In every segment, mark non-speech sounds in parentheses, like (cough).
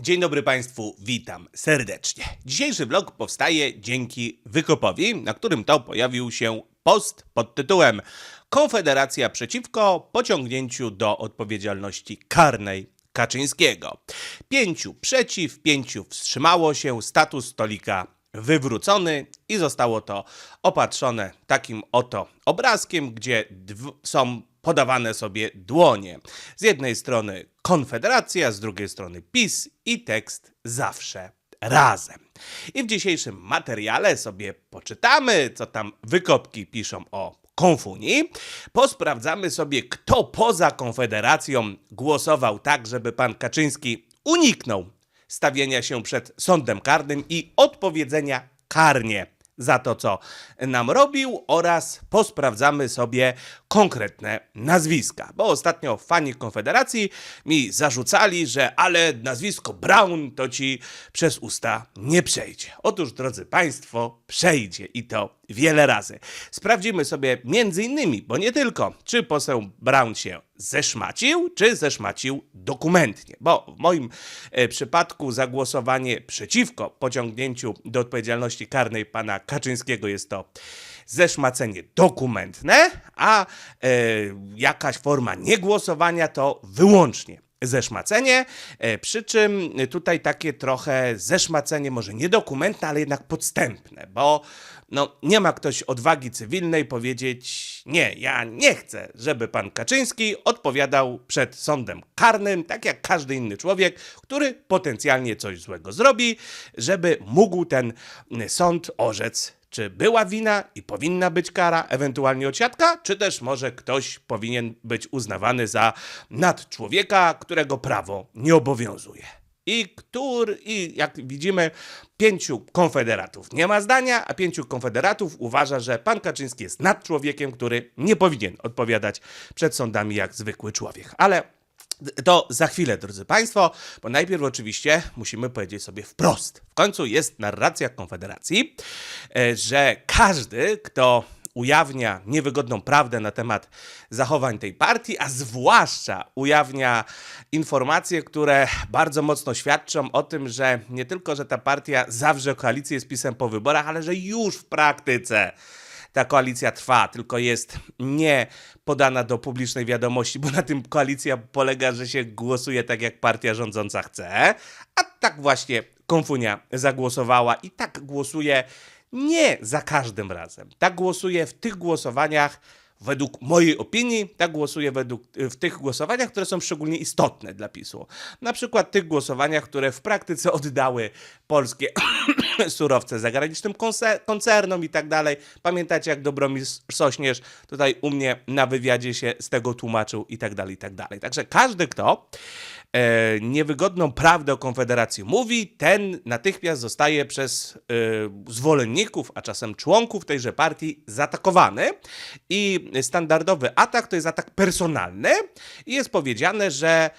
Dzień dobry Państwu, witam serdecznie. Dzisiejszy vlog powstaje dzięki Wykopowi, na którym to pojawił się post pod tytułem Konfederacja przeciwko pociągnięciu do odpowiedzialności karnej Kaczyńskiego. Pięciu przeciw, pięciu wstrzymało się, status stolika wywrócony i zostało to opatrzone takim oto obrazkiem, gdzie są podawane sobie dłonie. Z jednej strony Konfederacja, z drugiej strony PiS i tekst zawsze razem. I w dzisiejszym materiale sobie poczytamy, co tam wykopki piszą o konfunii. Posprawdzamy sobie, kto poza Konfederacją głosował tak, żeby pan Kaczyński uniknął stawienia się przed sądem karnym i odpowiedzenia karnie za to, co nam robił oraz posprawdzamy sobie konkretne nazwiska. Bo ostatnio fani Konfederacji mi zarzucali, że ale nazwisko Brown to ci przez usta nie przejdzie. Otóż, drodzy Państwo, przejdzie i to wiele razy. Sprawdzimy sobie między innymi, bo nie tylko, czy poseł Brown się zeszmacił, czy zeszmacił dokumentnie. Bo w moim e, przypadku zagłosowanie przeciwko pociągnięciu do odpowiedzialności karnej pana Kaczyńskiego jest to zeszmacenie dokumentne, a e, jakaś forma niegłosowania to wyłącznie zeszmacenie, e, przy czym tutaj takie trochę zeszmacenie, może nie dokumentne, ale jednak podstępne, bo no, nie ma ktoś odwagi cywilnej powiedzieć nie, ja nie chcę, żeby pan Kaczyński odpowiadał przed sądem karnym, tak jak każdy inny człowiek, który potencjalnie coś złego zrobi, żeby mógł ten sąd orzec czy była wina i powinna być kara, ewentualnie odsiadka, czy też może ktoś powinien być uznawany za nadczłowieka, którego prawo nie obowiązuje. I który, i jak widzimy, pięciu konfederatów nie ma zdania, a pięciu konfederatów uważa, że pan Kaczyński jest nadczłowiekiem, który nie powinien odpowiadać przed sądami jak zwykły człowiek. Ale to za chwilę, drodzy Państwo, bo najpierw oczywiście musimy powiedzieć sobie wprost. W końcu jest narracja Konfederacji, e, że każdy, kto ujawnia niewygodną prawdę na temat zachowań tej partii, a zwłaszcza ujawnia informacje, które bardzo mocno świadczą o tym, że nie tylko, że ta partia zawrze koalicję z PiSem po wyborach, ale że już w praktyce ta koalicja trwa, tylko jest nie podana do publicznej wiadomości, bo na tym koalicja polega, że się głosuje tak, jak partia rządząca chce, a tak właśnie Konfunia zagłosowała i tak głosuje nie za każdym razem. Tak głosuje w tych głosowaniach, według mojej opinii, tak głosuje według, w tych głosowaniach, które są szczególnie istotne dla PiSu. Na przykład tych głosowaniach, które w praktyce oddały polskie (coughs) surowce zagranicznym konce- koncernom i tak dalej. Pamiętacie, jak Dobromir Sośnierz tutaj u mnie na wywiadzie się z tego tłumaczył i tak dalej, i tak dalej. Także każdy, kto e, niewygodną prawdę o Konfederacji mówi, ten natychmiast zostaje przez e, zwolenników, a czasem członków tejże partii zaatakowany. I standardowy atak to jest atak personalny i jest powiedziane, że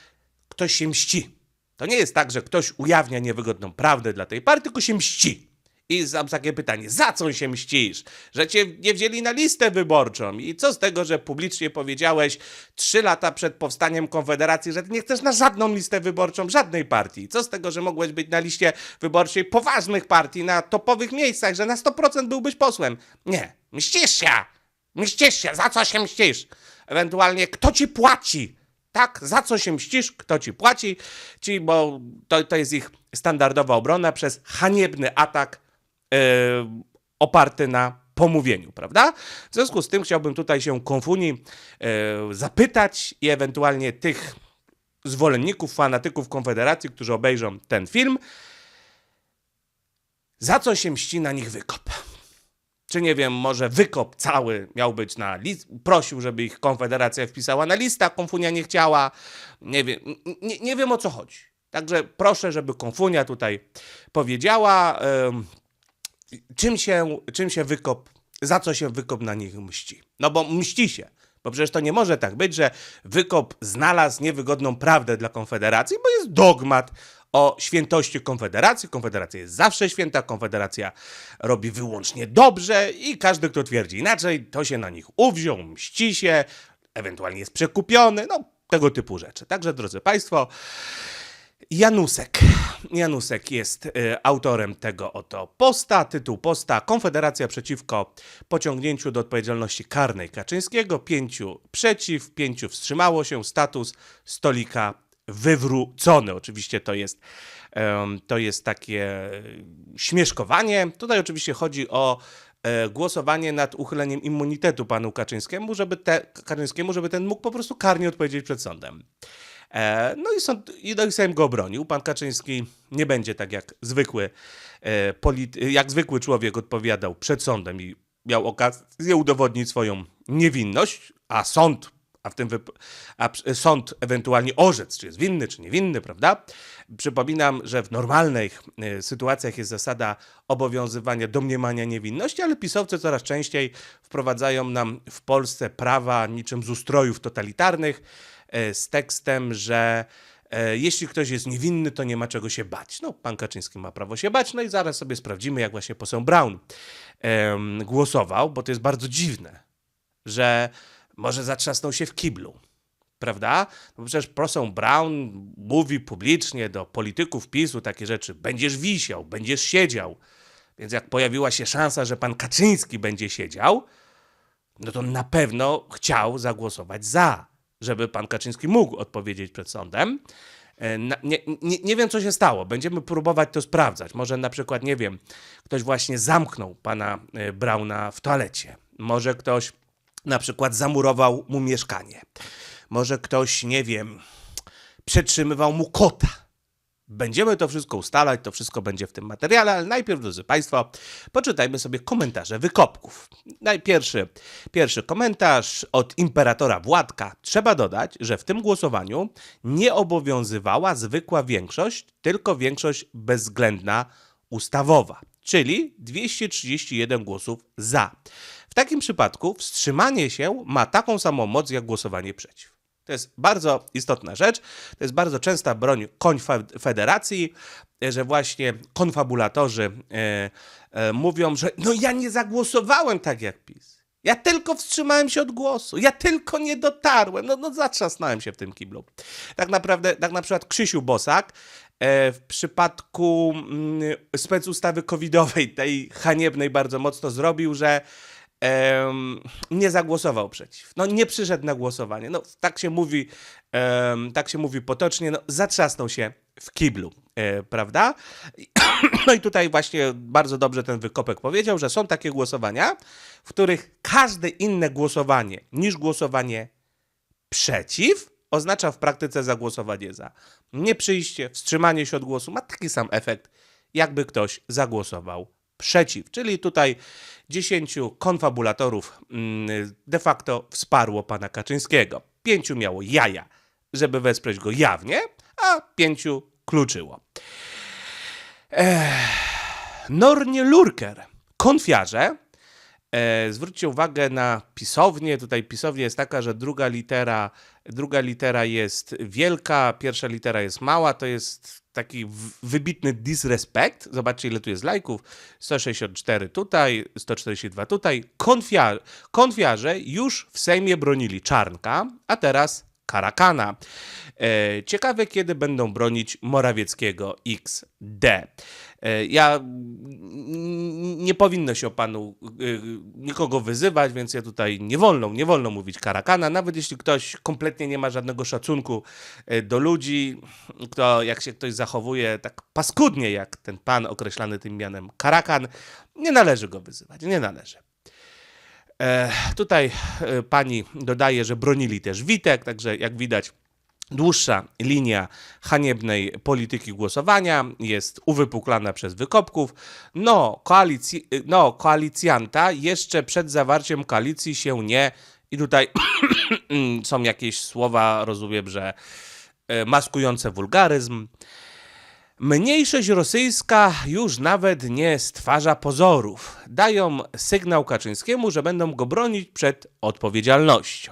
ktoś się mści. To nie jest tak, że ktoś ujawnia niewygodną prawdę dla tej partii, tylko się mści. I znam takie pytanie, za co się mścisz? Że cię nie wzięli na listę wyborczą. I co z tego, że publicznie powiedziałeś trzy lata przed powstaniem Konfederacji, że nie chcesz na żadną listę wyborczą żadnej partii? Co z tego, że mogłeś być na liście wyborczej poważnych partii, na topowych miejscach, że na 100% byłbyś posłem? Nie. Mścisz się! Mścisz się! Za co się mścisz? Ewentualnie, kto ci płaci? Tak, za co się mścisz, kto ci płaci, ci, bo to, to jest ich standardowa obrona przez haniebny atak yy, oparty na pomówieniu, prawda? W związku z tym chciałbym tutaj się Konfunii yy, zapytać i ewentualnie tych zwolenników, fanatyków Konfederacji, którzy obejrzą ten film, za co się mści na nich wykop? Czy nie wiem, może wykop cały miał być na list, prosił, żeby ich Konfederacja wpisała na listę, Konfunia nie chciała. Nie wiem, nie, nie wiem o co chodzi. Także proszę, żeby Konfunia tutaj powiedziała, czym, się, czym się wykop, za co się wykop na nich mści. No bo mści się. Bo przecież to nie może tak być, że wykop znalazł niewygodną prawdę dla Konfederacji, bo jest dogmat o świętości Konfederacji. Konfederacja jest zawsze święta, Konfederacja robi wyłącznie dobrze i każdy, kto twierdzi inaczej, to się na nich uwziął, mści się, ewentualnie jest przekupiony, no tego typu rzeczy. Także, drodzy Państwo, Janusek. Janusek jest y, autorem tego oto posta. Tytuł posta Konfederacja przeciwko pociągnięciu do odpowiedzialności karnej Kaczyńskiego. Pięciu przeciw, pięciu wstrzymało się. Status stolika wywrócony. Oczywiście to jest, to jest takie śmieszkowanie. Tutaj oczywiście chodzi o e, głosowanie nad uchyleniem immunitetu panu Kaczyńskiemu, żeby, te, Kaczyńskiemu, żeby ten mógł po prostu karnie odpowiedzieć przed sądem. E, No i, sąd, no i Sejm go obronił. Pan Kaczyński nie będzie tak jak zwykły, e, jak zwykły człowiek odpowiadał przed sądem i miał okazję udowodnić swoją niewinność, a sąd, a w tym a sąd ewentualnie orzec, czy jest winny, czy niewinny, prawda? Przypominam, że w normalnych e, sytuacjach jest zasada obowiązywania domniemania niewinności, ale pisowcy coraz częściej wprowadzają nam w Polsce prawa niczym z ustrojów totalitarnych e, z tekstem, że e, jeśli ktoś jest niewinny, to nie ma czego się bać. No, pan Kaczyński ma prawo się bać, no i zaraz sobie sprawdzimy, jak właśnie poseł Brown głosował, bo to jest bardzo dziwne, że może zatrzasnął się w kiblu. Prawda? No przecież poseł Brown mówi publicznie do polityków PiSu takie rzeczy. Będziesz wisiał, będziesz siedział. Więc jak pojawiła się szansa, że pan Kaczyński będzie siedział, no to na pewno chciał zagłosować za, żeby pan Kaczyński mógł odpowiedzieć przed sądem. E, Nie, nie, nie wiem, co się stało. Będziemy próbować to sprawdzać. Może na przykład, nie wiem, ktoś właśnie zamknął pana e, Brauna w toalecie. Może ktoś na przykład zamurował mu mieszkanie. Może ktoś, nie wiem, przetrzymywał mu kota. Będziemy to wszystko ustalać, to wszystko będzie w tym materiale, ale najpierw, drodzy Państwo, poczytajmy sobie komentarze wykopków. Najpierwszy pierwszy komentarz od imperatora Władka. Trzeba dodać, że w tym głosowaniu nie obowiązywała zwykła większość, tylko większość bezwzględna ustawowa, czyli 231 głosów za. Takim przypadku wstrzymanie się ma taką samą moc jak głosowanie przeciw. To jest bardzo istotna rzecz. To jest bardzo częsta broń konfederacji, e, że właśnie konfabulatorzy e, e, mówią, że no ja nie zagłosowałem tak jak PiS. Ja tylko wstrzymałem się od głosu. Ja tylko nie dotarłem. No, no zatrzasnąłem się w tym kiblu. Tak naprawdę, tak na przykład Krzysiu Bosak e, w przypadku mm, specustawy covidowej, tej haniebnej bardzo mocno zrobił, że em, nie zagłosował przeciw. No nie przyszedł na głosowanie. No tak się mówi, em, tak się mówi potocznie, no zatrzasnął się w kiblu, e, prawda? (clears throat) No i tutaj właśnie bardzo dobrze ten wykopek powiedział, że są takie głosowania, w których każde inne głosowanie niż głosowanie przeciw oznacza w praktyce zagłosowanie za. Nieprzyjście, wstrzymanie się od głosu ma taki sam efekt, jakby ktoś zagłosował przeciw. Czyli tutaj 10 konfabulatorów mm, de facto wsparło pana Kaczyńskiego. Pięciu miało jaja, żeby wesprzeć go jawnie, a pięciu kluczyło. Nornie Lurker, konfiarze. E, zwróćcie uwagę na pisownię. Tutaj pisownia jest taka, że druga litera, druga litera jest wielka, pierwsza litera jest mała. To jest taki wybitny disrespect. Zobaczcie, ile tu jest lajków. 164 tutaj, 142 tutaj. Konfia- konfiarze już w Sejmie bronili Czarnka, a teraz Karakana. E, ciekawe, kiedy będą bronić Morawieckiego XD. E, ja nie powinno się o panu y, nikogo wyzywać, więc ja tutaj nie wolno, nie wolno mówić karakana, nawet jeśli ktoś kompletnie nie ma żadnego szacunku e, do ludzi, kto jak się ktoś zachowuje tak paskudnie jak ten pan określany tym mianem karakan, nie należy go wyzywać, nie należy. E, tutaj e, pani dodaje, że bronili też Witek, także jak widać, dłuższa linia haniebnej polityki głosowania jest uwypuklana przez wykopków. No, koalicji, no, koalicjanta jeszcze przed zawarciem koalicji się nie. I tutaj (clears throat) są jakieś słowa, rozumiem, że e, maskujące wulgaryzm. Mniejszość rosyjska już nawet nie stwarza pozorów. Dają sygnał Kaczyńskiemu, że będą go bronić przed odpowiedzialnością.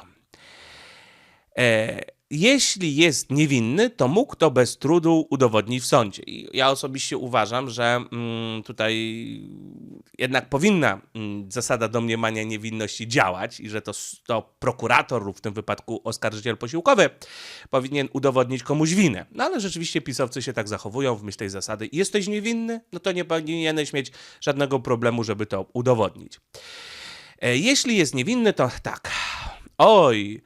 E, jeśli jest niewinny, to mógł to bez trudu udowodnić w sądzie. I ja osobiście uważam, że mm, tutaj jednak powinna mm, zasada domniemania niewinności działać i że to, to prokurator lub w tym wypadku oskarżyciel posiłkowy powinien udowodnić komuś winę. No ale rzeczywiście pisowcy się tak zachowują w myśl tej zasady. Jesteś niewinny? No to nie powinieneś mieć żadnego problemu, żeby to udowodnić. E, Jeśli jest niewinny, to tak. Oj,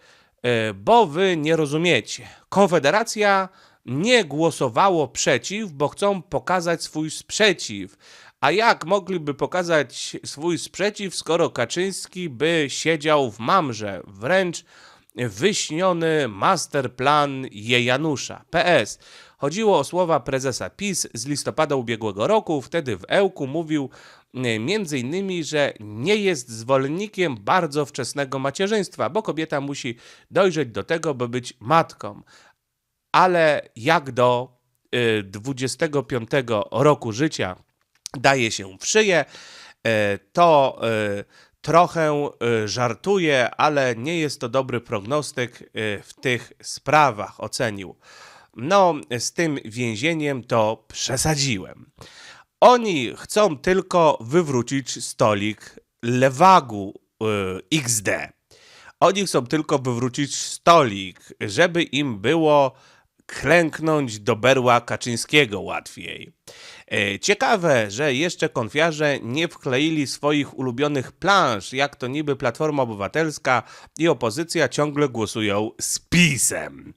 bo wy nie rozumiecie. Konfederacja nie głosowało przeciw, bo chcą pokazać swój sprzeciw. A jak mogliby pokazać swój sprzeciw, skoro Kaczyński by siedział w mamrze? Wręcz wyśniony masterplan Jejanusza. PS. Chodziło o słowa prezesa PiS z listopada ubiegłego roku. Wtedy w Ełku mówił e, między innymi, że nie jest zwolennikiem bardzo wczesnego macierzyństwa, bo kobieta musi dojrzeć do tego, by być matką. Ale jak do y, 25 roku życia daje się w szyję, e, to e, trochę e, żartuje, ale nie jest to dobry prognostyk e, w tych sprawach, ocenił. No, z tym więzieniem to przesadziłem. Oni chcą tylko wywrócić stolik Lewagu y, XD. Oni chcą tylko wywrócić stolik, żeby im było klęknąć do berła Kaczyńskiego łatwiej. E, Ciekawe, że jeszcze konfiarze nie wkleili swoich ulubionych plansz, jak to niby Platforma Obywatelska i opozycja ciągle głosują z PiSem.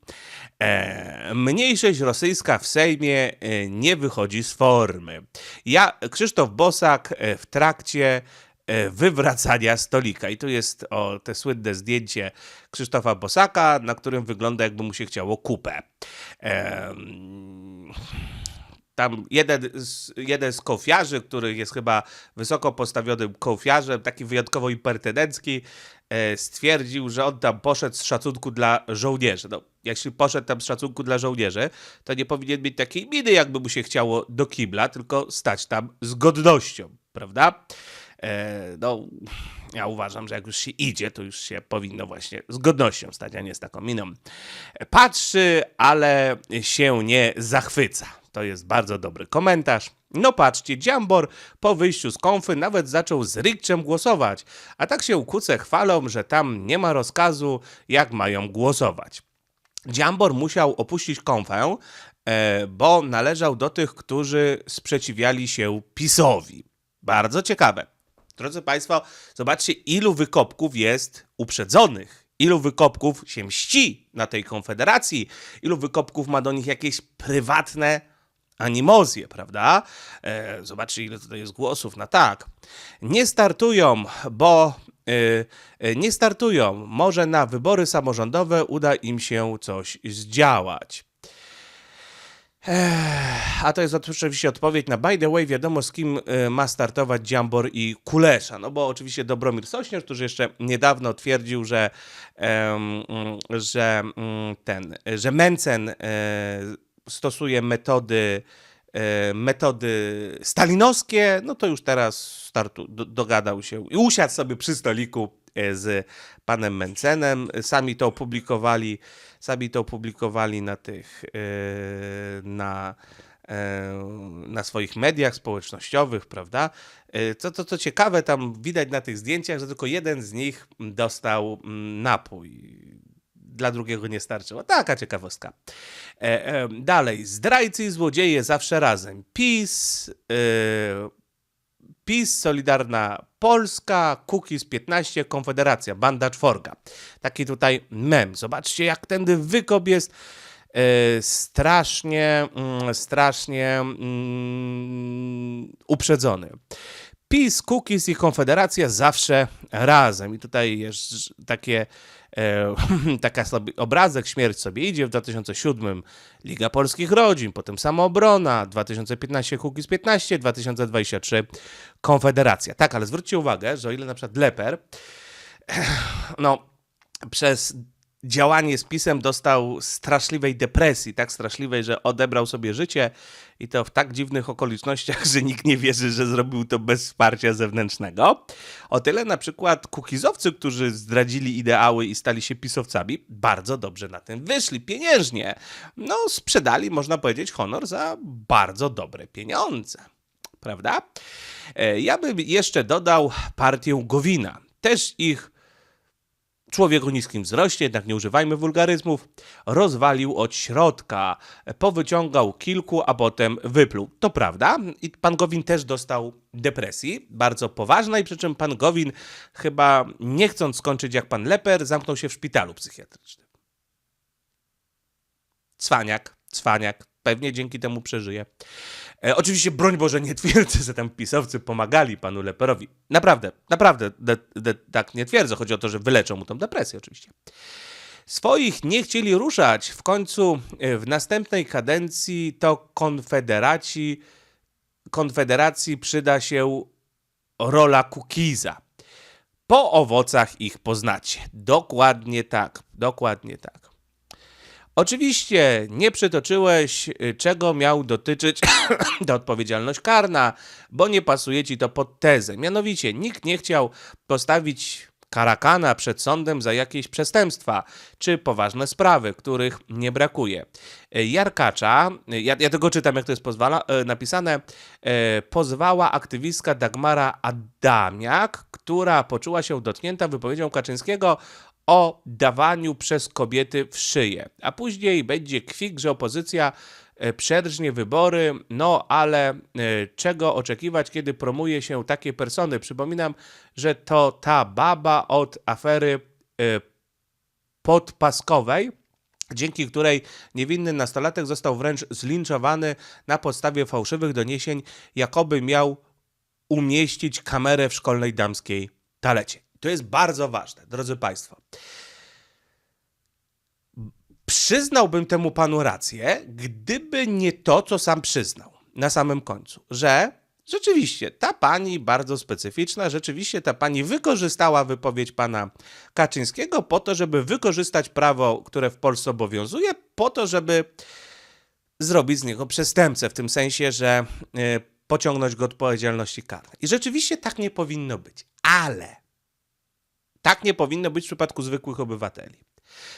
E, mniejszość rosyjska w Sejmie e, nie wychodzi z formy. Ja, Krzysztof Bosak e, w trakcie e, wywracania stolika. I tu jest o te słynne zdjęcie Krzysztofa Bosaka, na którym wygląda jakby mu się chciało kupę. Em, tam jeden z, jeden z kofiarzy, który jest chyba wysoko postawionym kofiarzem, taki wyjątkowo impertynencki, e, stwierdził, że on tam poszedł z szacunku dla żołnierzy. No, jeśli poszedł tam z szacunku dla żołnierzy, to nie powinien mieć takiej miny, jakby mu się chciało do kibla, tylko stać tam z godnością, prawda? E, no, ja uważam, że jak już się idzie, to już się powinno właśnie z godnością stać, a nie z taką miną. Patrzy, ale się nie zachwyca. To jest bardzo dobry komentarz. No patrzcie, Dziambor po wyjściu z konfy nawet zaczął z Rikczem głosować, a tak się kuce chwalą, że tam nie ma rozkazu, jak mają głosować. Dziambor musiał opuścić konfę, e, bo należał do tych, którzy sprzeciwiali się PiSowi. Bardzo ciekawe. Drodzy Państwo, zobaczcie, ilu wykopków jest uprzedzonych. Ilu wykopków się mści na tej konfederacji, ilu wykopków ma do nich jakieś prywatne animozje, prawda? E, zobaczcie, ile tutaj jest głosów na tak. Nie startują, bo nie startują. Może na wybory samorządowe uda im się coś zdziałać. A to jest oczywiście odpowiedź na by the way, wiadomo z kim y, ma startować Dziambor i Kulesza. No bo oczywiście Dobromir Sośnierz, który jeszcze niedawno twierdził, że, że mm, ten, że Mencen stosuje metody metody stalinowskie, no to już teraz startu, do, dogadał się i usiadł sobie przy stoliku e, z panem Mencenem. Sami to opublikowali, sami to opublikowali na tych, e, na, e, na swoich mediach społecznościowych, prawda? E, Co, co, co ciekawe, tam widać na tych zdjęciach, że tylko jeden z nich dostał mm, napój dla drugiego nie starczyło. Taka ciekawostka. E, e, dalej. Zdrajcy i złodzieje zawsze razem. PiS, e, PiS, Solidarna Polska, Kukiz 15, Konfederacja, Banda Czworga. Taki tutaj mem. Zobaczcie, jak ten wykop jest e, strasznie, mm, strasznie mm, uprzedzony. PiS, Kukiz i Konfederacja zawsze razem. I tutaj jest takie, e, (laughs) taka obrazek Śmierć sobie idzie w 2007 Liga Polskich Rodzin, potem Samoobrona, 2015 Kukiz 15, 2023 Konfederacja. Tak, ale zwróćcie uwagę, że o ile na przykład Leper (clears throat) no, przez działanie z pisem dostał straszliwej depresji, tak straszliwej, że odebrał sobie życie i to w tak dziwnych okolicznościach, (laughs) że nikt nie wierzy, że zrobił to bez wsparcia zewnętrznego. O tyle na przykład kukizowcy, którzy zdradzili ideały i stali się pisowcami, bardzo dobrze na tym wyszli pieniężnie. No, sprzedali, można powiedzieć, honor za bardzo dobre pieniądze. Prawda? E, Ja bym jeszcze dodał partię Gowina. Też ich człowiek o niskim wzroście, jednak nie używajmy wulgaryzmów, rozwalił od środka, powyciągał kilku, a potem wypluł. To prawda. I pan Gowin też dostał depresji, bardzo poważnej, przy czym pan Gowin chyba nie chcąc skończyć jak pan Leper, zamknął się w szpitalu psychiatrycznym. Cwaniak, cwaniak, pewnie dzięki temu przeżyje. E, oczywiście, broń Boże, nie twierdzę, że tam pisowcy pomagali panu Leperowi. Naprawdę, naprawdę de, de, tak nie twierdzę. Chodzi o to, że wyleczą mu tą depresję oczywiście. Swoich nie chcieli ruszać. W końcu e, w następnej kadencji to konfederaci, konfederacji przyda się rola Kukiza. Po owocach ich poznacie. Dokładnie tak, dokładnie tak. Oczywiście nie przytoczyłeś, y, czego miał dotyczyć (coughs) ta odpowiedzialność karna, bo nie pasuje ci to pod tezę. Mianowicie, nikt nie chciał postawić karakana przed sądem za jakieś przestępstwa czy poważne sprawy, których nie brakuje. Y, Jarkacza, y, ja, ja tego czytam, jak to jest pozwala, napisane, pozwała aktywistka Dagmara Adamiak, która poczuła się dotknięta wypowiedzią Kaczyńskiego o dawaniu przez kobiety w szyję. A później będzie kwik, że opozycja e, przerżnie wybory, no ale e, czego oczekiwać, kiedy promuje się takie persony? Przypominam, że to ta baba od afery e, podpaskowej, dzięki której niewinny nastolatek został wręcz zlinczowany na podstawie fałszywych doniesień, jakoby miał umieścić kamerę w szkolnej damskiej talecie. To jest bardzo ważne, drodzy Państwo. Przyznałbym temu panu rację, gdyby nie to, co sam przyznał na samym końcu, że rzeczywiście ta pani bardzo specyficzna, rzeczywiście ta pani wykorzystała wypowiedź pana Kaczyńskiego po to, żeby wykorzystać prawo, które w Polsce obowiązuje, po to, żeby zrobić z niego przestępcę, w tym sensie, że y, pociągnąć go do odpowiedzialności karnej. I rzeczywiście tak nie powinno być. Ale tak nie powinno być w przypadku zwykłych obywateli.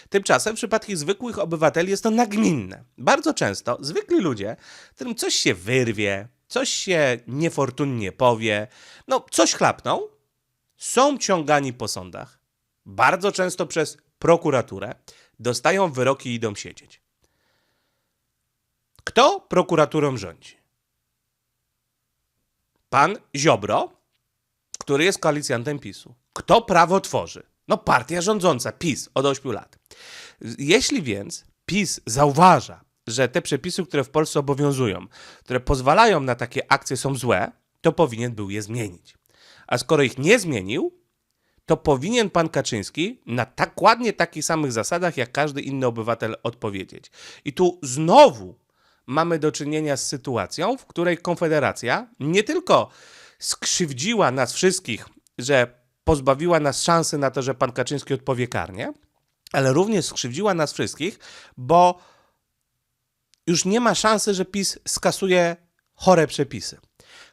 Tymczasem w przypadku zwykłych obywateli jest to nagminne. Bardzo często zwykli ludzie, którym coś się wyrwie, coś się niefortunnie powie, no coś chlapną, są ciągani po sądach, bardzo często przez prokuraturę, dostają wyroki i idą siedzieć. Kto prokuraturą rządzi? Pan Ziobro, który jest koalicjantem PiSu. Kto prawo tworzy? No partia rządząca, PiS, od 8 lat. Jeśli więc PiS zauważa, że te przepisy, które w Polsce obowiązują, które pozwalają na takie akcje są złe, to powinien był je zmienić. A skoro ich nie zmienił, to powinien pan Kaczyński na tak ładnie takich samych zasadach, jak każdy inny obywatel odpowiedzieć. I tu znowu mamy do czynienia z sytuacją, w której Konfederacja nie tylko skrzywdziła nas wszystkich, że pozbawiła nas szansy na to, że pan Kaczyński odpowie karnie, ale również skrzywdziła nas wszystkich, bo już nie ma szansy, że PiS skasuje chore przepisy.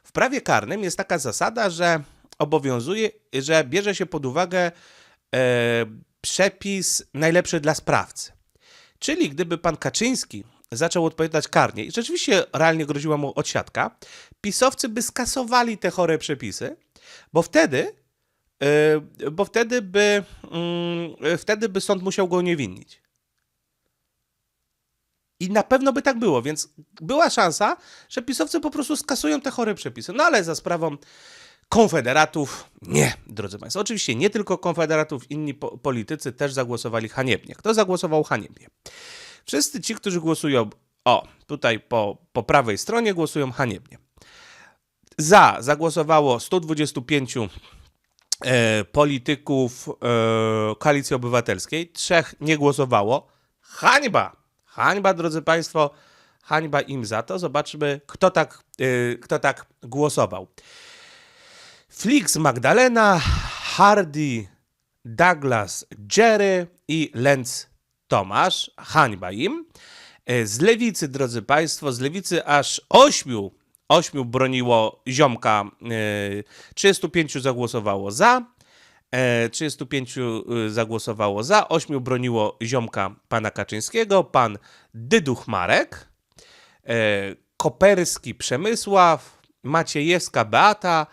W prawie karnym jest taka zasada, że obowiązuje, że bierze się pod uwagę e, przepis najlepszy dla sprawcy. Czyli gdyby pan Kaczyński zaczął odpowiadać karnie i rzeczywiście realnie groziła mu odsiadka, pisowcy by skasowali te chore przepisy, bo wtedy, yy, bo wtedy by, yy, wtedy by sąd musiał go uniewinnić. I na pewno by tak było, więc była szansa, że pisowcy po prostu skasują te chore przepisy. No ale za sprawą konfederatów nie, drodzy Państwo. Oczywiście nie tylko konfederatów, inni po politycy też zagłosowali haniebnie. Kto zagłosował haniebnie? Wszyscy ci, którzy głosują, o, tutaj po, po prawej stronie głosują haniebnie. Za zagłosowało 125 e, polityków e, Koalicji Obywatelskiej, trzech nie głosowało. Hańba! Hańba, drodzy Państwo, hańba im za to. Zobaczmy, kto tak, e, kto tak głosował. Flix Magdalena, Hardy Douglas Jerry i Lenz Tomasz. Hańba im. E, Z lewicy, drodzy Państwo, z lewicy aż ośmiu, ośmiu broniło ziomka, e, 35 zagłosowało za, e, 35 y, zagłosowało za, ośmiu broniło ziomka pana Kaczyńskiego, pan Dyduch Marek, e, Koperski Przemysław, Maciejewska Beata,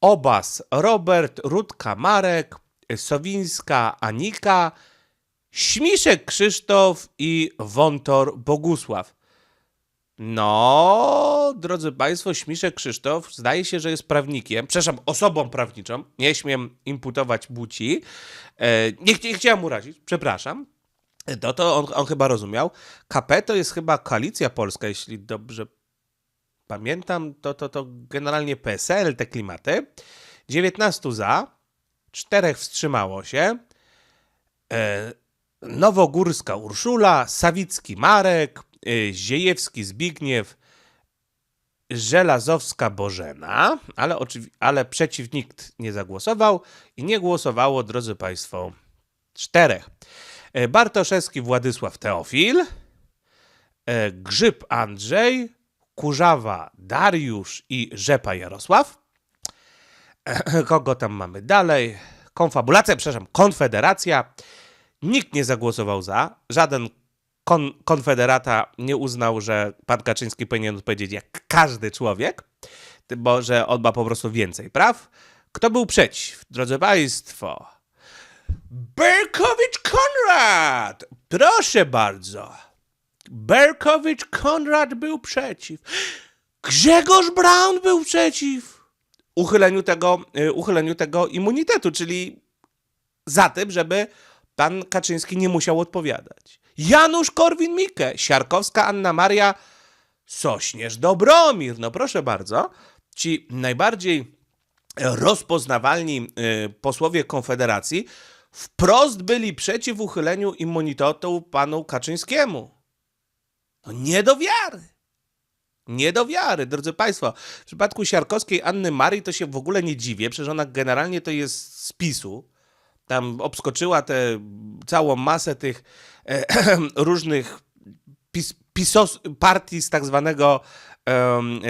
Obas Robert, Rutka Marek, Sowińska Anika, Śmiszek Krzysztof i Wątor Bogusław. No, drodzy Państwo, Śmiszek Krzysztof zdaje się, że jest prawnikiem, przepraszam, osobą prawniczą, nie śmiem imputować buci, e, nie, ch- nie chciałem urazić, przepraszam, no to on, on chyba rozumiał. KP to jest chyba Koalicja Polska, jeśli dobrze pamiętam, to, to, to generalnie PSL, te klimaty. 19 za, 4 wstrzymało się. E, Nowogórska Urszula, Sawicki Marek, e, Ziejewski Zbigniew, Żelazowska Bożena, ale, ale przeciw nikt nie zagłosował i nie głosowało, drodzy Państwo, czterech. E, Bartoszewski Władysław Teofil, e, Grzyb Andrzej, Kurzawa Dariusz i Rzepa Jarosław. Kogo tam mamy dalej? Konfabulacja, przepraszam, Konfederacja. Nikt nie zagłosował za. Żaden kon konfederata nie uznał, że pan Kaczyński powinien odpowiedzieć jak każdy człowiek, bo że on ma po prostu więcej praw. Kto był przeciw? Drodzy Państwo, Berkowicz Konrad! Proszę bardzo. Berkowicz Konrad był przeciw. Grzegorz Braun był przeciw uchyleniu tego, y, uchyleniu tego immunitetu, czyli za tym, żeby pan Kaczyński nie musiał odpowiadać. Janusz Korwin-Mikke, Siarkowska Anna Maria, Sośnierz Dobromir. No proszę bardzo, ci najbardziej rozpoznawalni y, posłowie Konfederacji wprost byli przeciw uchyleniu immunitetu panu Kaczyńskiemu. No nie do wiary. Nie do wiary, drodzy Państwo. W przypadku Siarkowskiej Anny Marii to się w ogóle nie dziwię, przecież ona generalnie to jest z PiSu. Tam obskoczyła tę całą masę tych e, (clears throat) różnych pis, pisos, partii z tak zwanego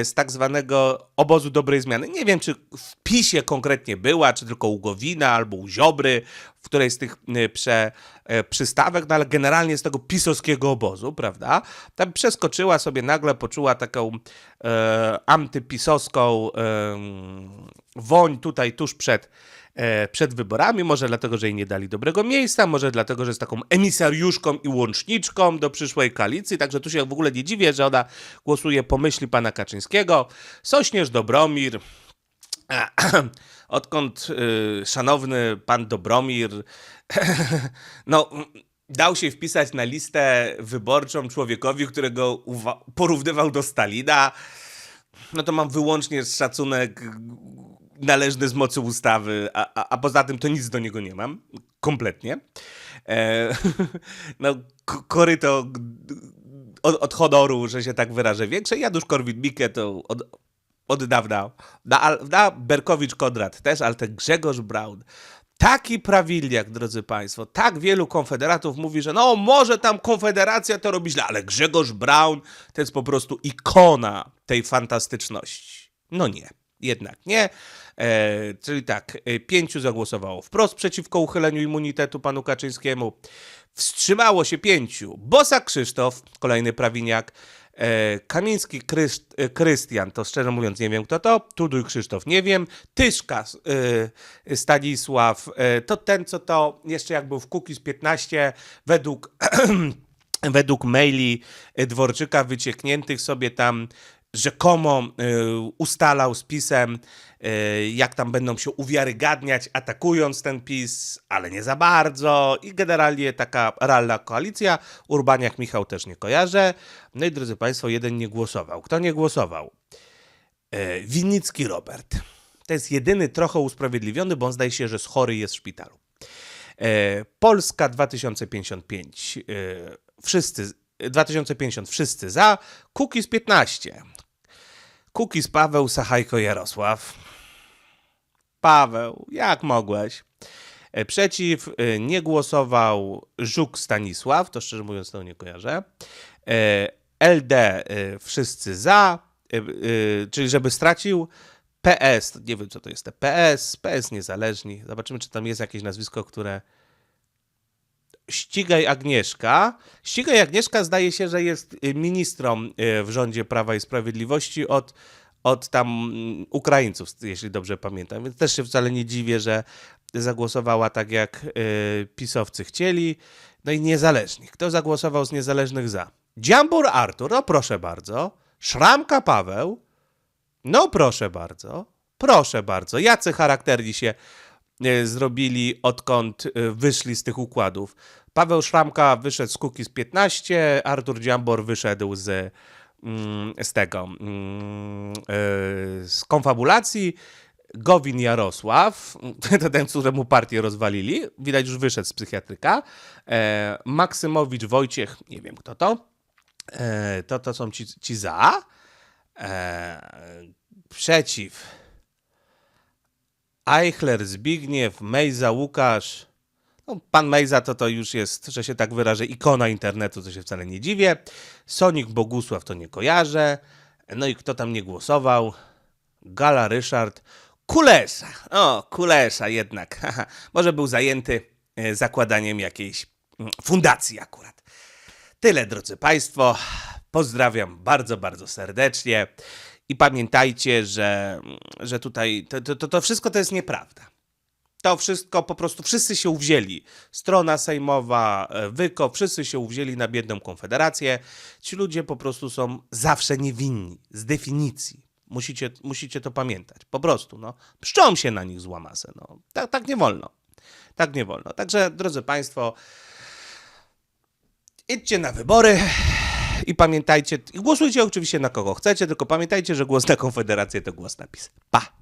z tak zwanego obozu dobrej zmiany. Nie wiem, czy w PiSie konkretnie była, czy tylko u Gowina albo u Ziobry, w której z tych y, prze, e, przystawek, no ale generalnie z tego pisowskiego obozu, prawda? Tam przeskoczyła sobie, nagle poczuła taką e, antypisowską em, woń tutaj tuż przed, e, przed wyborami, może dlatego, że jej nie dali dobrego miejsca, może dlatego, że jest taką emisariuszką i łączniczką do przyszłej koalicji, także tu się w ogóle nie dziwię, że ona głosuje po myśli pana Kaczyńskiego. Sośnierz Dobromir, (clears throat) odkąd y, szanowny pan Dobromir (clears throat) no, dał się wpisać na listę wyborczą człowiekowi, którego porównywał do Stalina, no to mam wyłącznie szacunek należny z mocy ustawy, a, a, a poza tym to nic do niego nie mam. Kompletnie. E, (laughs) no, koryto od, od honoru, że się tak wyrażę, większe. Janusz Korwin-Mikke to od, od dawna. Da, al- da Berkowicz Konrad też, ale ten Grzegorz Braun. Taki prawilniak, drodzy Państwo. Tak wielu konfederatów mówi, że no może tam konfederacja to robi źle, ale Grzegorz Braun to jest po prostu ikona tej fantastyczności. No nie, jednak nie. E, czyli tak, e, pięciu zagłosowało wprost przeciwko uchyleniu immunitetu panu Kaczyńskiemu. Wstrzymało się pięciu. Bosa Krzysztof, kolejny prawiniak. E, Kamiński e, Krystian, to szczerze mówiąc nie wiem kto to. Tuduj Krzysztof, nie wiem. Tyszka e, Stanisław, e, to ten co to jeszcze jak był w Kukiz 15 według (clears throat) według maili e, Dworczyka wyciekniętych sobie tam rzekomo y, ustalał z PiSem, y, jak tam będą się uwiarygadniać, atakując ten PiS, ale nie za bardzo. I generalnie taka realna koalicja. Urbaniak Michał też nie kojarzę. No i drodzy Państwo, jeden nie głosował. Kto nie głosował? Y, Winnicki Robert. To jest jedyny trochę usprawiedliwiony, bo on zdaje się, że z chory jest w szpitalu. Polska 2055. e, Wszyscy, 2050 wszyscy za. Kukiz 15. Kukiz Paweł, Sachajko Jarosław. Paweł, jak mogłeś? E, Przeciw e, nie głosował Żuk Stanisław, to szczerze mówiąc to nie kojarzę. E, LD wszyscy za, czyli żeby stracił. PS, nie wiem co to jest te PS, PS niezależni. Zobaczymy, czy tam jest jakieś nazwisko, które. Ścigaj Agnieszka. Ścigaj Agnieszka zdaje się, że jest y, ministrą y, w rządzie Prawa i Sprawiedliwości od, od tam mm, Ukraińców, jeśli dobrze pamiętam. Więc też się wcale nie dziwię, że zagłosowała tak, jak y, pisowcy chcieli. No i niezależni. Kto zagłosował z niezależnych za? Dziambur Artur, no proszę bardzo. Szramka Paweł, no proszę bardzo, proszę bardzo. Jacy charakterni się zrobili, odkąd e, wyszli z tych układów. Paweł Szramka wyszedł z Kukiz 15, Artur Dziambor wyszedł z, mm, z tego, mm, e, z konfabulacji. Gowin Jarosław, (laughs) ten, któremu partię rozwalili, widać już wyszedł z psychiatryka. E, Maksymowicz Wojciech, nie wiem kto to. E, to, to są ci, ci za. E, przeciw. Eichler, Zbigniew, Mejza, Łukasz. No, pan Mejza to, to już jest, że się tak wyrażę, ikona internetu, to się wcale nie dziwię. Sonik Bogusław to nie kojarzę. No i kto tam nie głosował? Gala Ryszard. Kulesza. O, Kulesza jednak. (laughs) Może był zajęty e, zakładaniem jakiejś mm, fundacji akurat. Tyle, drodzy Państwo. Pozdrawiam bardzo, bardzo serdecznie. I pamiętajcie, że, że tutaj to, to, to wszystko to jest nieprawda. To wszystko po prostu wszyscy się uwzięli. Strona sejmowa, e, Wyko, wszyscy się uwzięli na biedną konfederację. Ci ludzie po prostu są zawsze niewinni, z definicji. Musicie, musicie to pamiętać. Po prostu, no. Pszczą się na nich złamasę, no. Tak, tak nie wolno. Tak nie wolno. Także, drodzy Państwo, idźcie na wybory i pamiętajcie, głosujcie oczywiście na kogo chcecie, tylko pamiętajcie, że głos na Konfederację to głos na PiS. Pa!